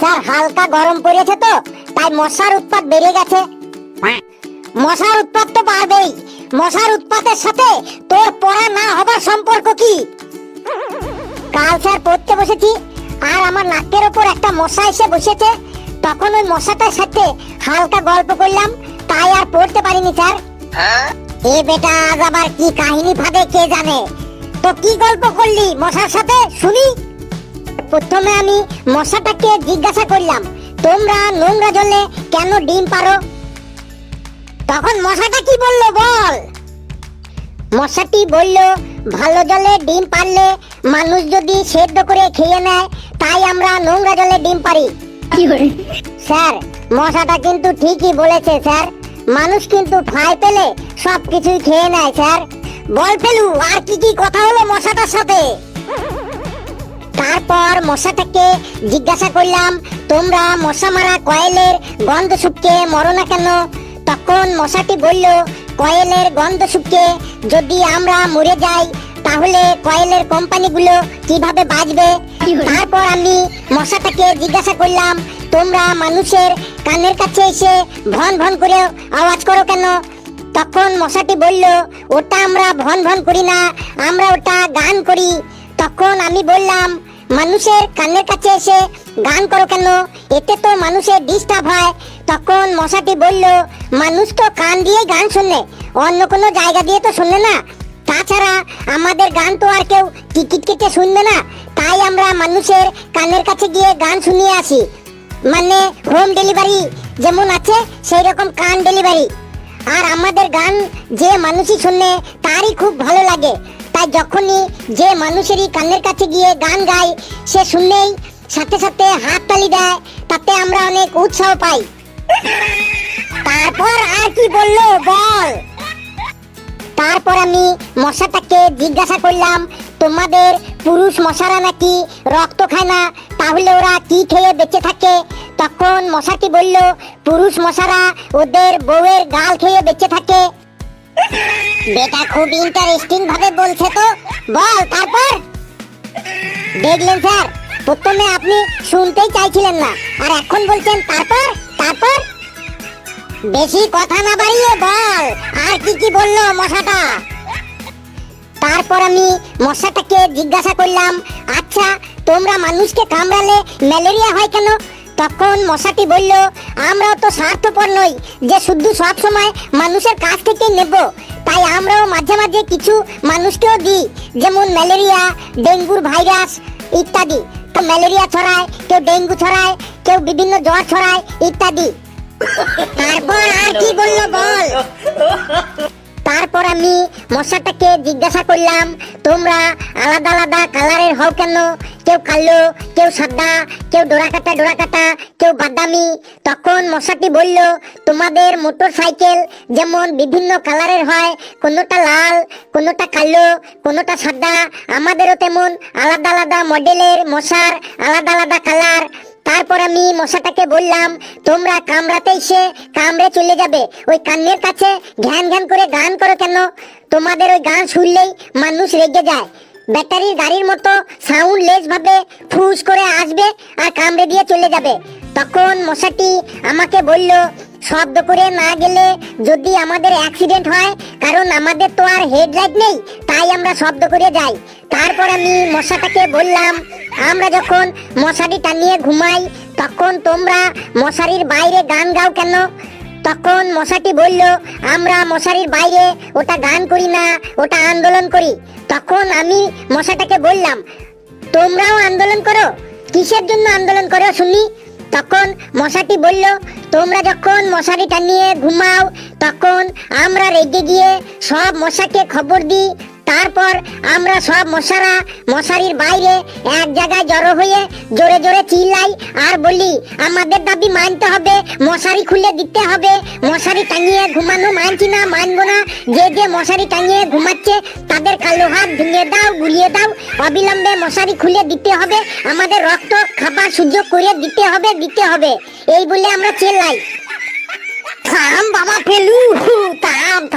Sir হালকা গরম পড়েছে তো তাই মশার উৎপাত বেড়ে গেছে। মশার উৎপাত তো বাড়বেই। মশার উৎপাতের সাথে তোর পড়া না হবার সম্পর্ক কি? কাল স্যার পড়তে বসেছি আর আমার নাকের ওপর একটা মশা এসে বসেছে। তখন ওই মশাটার সাথে হালকা গল্প করলাম তাই আর পড়তে পারিনি স্যার। এ বেটা আজ আবার কি কাহিনী ফাঁদে কে জানে? তো কি গল্প করলি মশার সাথে? শুনি। প্রথমে আমি মশাটাকে জিজ্ঞাসা করলাম তোমরা নোংরা জলে কেন ডিম পারো? তখন মশাটা কি বলল বল। মশাটি বলল ভালো জলে ডিম পারলে মানুষ যদি সেদ্ধ করে খেয়ে নেয় তাই আমরা নোংরা জলে ডিম পারি। স্যার মশাটা কিন্তু ঠিকই বলেছে স্যার। মানুষ কিন্তু ঠাই পেলে সব কিছুই খেয়ে নেয় স্যার। বল ফেলু আর কি কি কথা হলো মশাটার সাথে? তারপর মশাটাকে জিজ্ঞাসা করলাম, তোমরা মশা মারা কয়েলের গন্ধ শুককে মরো না কেন? তখন মশাটি বলল, কয়েলের গন্ধ শুককে যদি আমরা মরে যাই, তাহলে কয়েলের কোম্পানিগুলো কীভাবে বাঁচবে? তারপর আমি মশাটাকে জিজ্ঞাসা করলাম, তোমরা মানুষের কানের কাছে এসে ভন ভন করে আওয়াজ করো কেন? তখন মশাটি বলল, ওটা আমরা ভন ভন করি না, আমরা ওটা গান করি। তখন আমি বললাম মানুষের কানের কাছে এসে গান করো কেন? এতে তো মানুষের ডিস্টার্ব হয়। তখন মশাটি বলল, মানুষ তো কান দিয়ে গান শুনে, অন্য কোনো জায়গা দিয়ে তো শুনে না। তাছাড়া আমাদের গান তো আর কেউ টিকিট কেটে শুনবে না। তাই আমরা মানুষের কানের কাছে গিয়ে গান শুনিয়ে আসি। মানে হোম ডেলিভারি যেমন আছে, সেই রকম কান ডেলিভারি আর আমাদের গান যে মানুষই শুনে, তারই খুব ভালো লাগে। তাই যখনই যে মানুষেরই কানের কাছে গিয়ে গান গায়, সে শুনলেই সাথে সাথে হাত তালি দেয়, তাতে আমরা অনেক উৎসাহ পাই। তারপর আর কি বলল বল। তারপর আমি মশাটাকে জিজ্ঞাসা করলাম, তোমাদের পুরুষ মশারা নাকি রক্ত খায় না? তাহলে ওরা কি খেয়ে বেঁচে থাকে? তখন মশাটি বলল, পুরুষ মশারা ওদের বউয়ের গাল খেয়ে বেঁচে থাকে। বেটা খুব ইন্টারেস্টিং ভাবে বলছে তো। বল, তারপর? দেখলেন স্যার, প্রথমে আপনি শুনতেই চাইছিলেন না, আর এখন বলছেন, তারপর? তারপর? বেশি কথা না বাড়িয়ে বল, আর কি কি বলল মশাটা? তারপর আমি মশাটাকে জিজ্ঞাসা করলাম আচ্ছা তোমরা মানুষকে কামড়ালে ম্যালেরিয়া হয় কেন? তখন মশাটি বলল, আমরাও তো স্বার্থপর নই, যে শুধু সব সময় মানুষের কাছ থেকে নেব। তাই আমরাও মাঝে মাঝে কিছু মানুষকেও দিই, যেমন ম্যালেরিয়া, ডেঙ্গুর ভাইরাস ইত্যাদি। তো ম্যালেরিয়া ছড়ায়, কেউ ডেঙ্গু ছড়ায়, কেউ বিভিন্ন জ্বর ছড়ায় ইত্যাদি। তারপর আর কি বলল বল? তারপর আমি মশাটাকে জিজ্ঞাসা করলাম, তোমরা আলাদা আলাদা কালারের হও কেন? কেউ কালো, কেউ সাদা, কেউ ডোরাকাটা ডোরাকাটা, কেউ বাদামি। তখন মশাটি বলল, তোমাদের মোটর সাইকেল যেমন বিভিন্ন কালারের হয়, কোনোটা লাল, কোনোটা কালো, কোনোটা সাদা, আমাদেরও তেমন আলাদা আলাদা মডেলের মশার আলাদা আলাদা কালার। তারপর আমি মশাটাকে বললাম, তোমরা কামড়াতে এসে কামড়ে চলে যাবে। ওই কান্নের কাছে ঘ্যান ঘ্যান করে গান করো কেন? তোমাদের ওই গান শুনলেই মানুষ রেগে যায়। ব্যাটারির গাড়ির মতো সাউন্ড লেস ভাবে ফুস করে আসবে আর কামড়ে দিয়ে চলে যাবে। তখন মশাটি আমাকে বলল, শব্দ করে না গেলে যদি আমাদের অ্যাক্সিডেন্ট হয়, কারণ আমাদের তো আর হেডলাইট নেই, তাই আমরা শব্দ করে যাই। তারপর আমি মশাটাকে বললাম, আমরা যখন মশারি টানিয়ে ঘুমাই, তখন তোমরা মশারির বাইরে গান গাও কেন? তখন মশাটি বলল, আমরা মশারির বাইরে ওটা গান করি না, ওটা আন্দোলন করি। তখন আমি মশাটাকে বললাম, তোমরাও আন্দোলন করো? কিসের জন্য আন্দোলন করো শুনি? তখন মশাটি বলল, তোমরা যখন মশারি টানিয়ে ঘুমাও, তখন আমরা রেগে গিয়ে সব মশাকে খবর দিই তারপর আমরা সব মশারা, মশারির বাইরে এক জায়গায় জড়ো হয়ে জোরে জোরে চিল্লাই আর বলি, আমাদের দাবি মানতে হবে, মশারি খুলে দিতে হবে। মশারি টাঙিয়ে ঘুমানো মানছি না, মানবো না। যে যে মশারি টাঙিয়ে ঘুমাচ্ছে, তাদের কালো হাত ভেঙে দাও, গুলিয়ে দাও। অবিলম্বে মশারি খুলে দিতে হবে। আমাদের রক্ত, খাবার সুযোগ করে দিতে হবে দিতে হবে। এই বলে আমরা চেল্লাই। থাম বাবা ফেলু থাম।